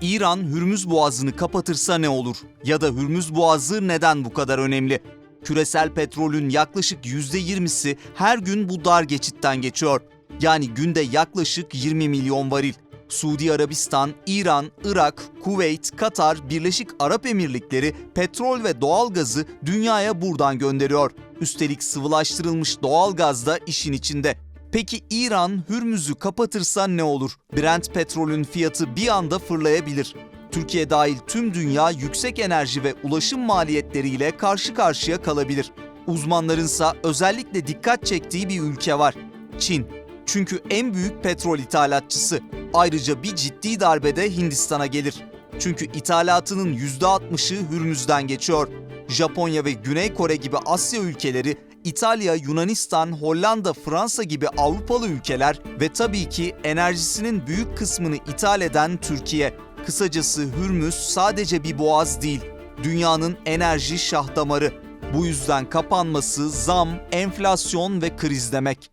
İran Hürmüz Boğazı'nı kapatırsa ne olur? Ya da Hürmüz Boğazı neden bu kadar önemli? Küresel petrolün yaklaşık %20'si her gün bu dar geçitten geçiyor. Yani günde yaklaşık 20 milyon varil. Suudi Arabistan, İran, Irak, Kuveyt, Katar, Birleşik Arap Emirlikleri petrol ve doğalgazı dünyaya buradan gönderiyor. Üstelik sıvılaştırılmış doğalgaz da işin içinde. Peki İran Hürmüz'ü kapatırsa ne olur? Brent petrolün fiyatı bir anda fırlayabilir. Türkiye dahil tüm dünya yüksek enerji ve ulaşım maliyetleriyle karşı karşıya kalabilir. Uzmanlarınsa özellikle dikkat çektiği bir ülke var. Çin. Çünkü en büyük petrol ithalatçısı. Ayrıca bir ciddi darbede Hindistan'a gelir. Çünkü ithalatının %60'ı Hürmüz'den geçiyor. Japonya ve Güney Kore gibi Asya ülkeleri, İtalya, Yunanistan, Hollanda, Fransa gibi Avrupalı ülkeler ve tabii ki enerjisinin büyük kısmını ithal eden Türkiye. Kısacası Hürmüz sadece bir boğaz değil, dünyanın enerji şah damarı. Bu yüzden kapanması zam, enflasyon ve kriz demek.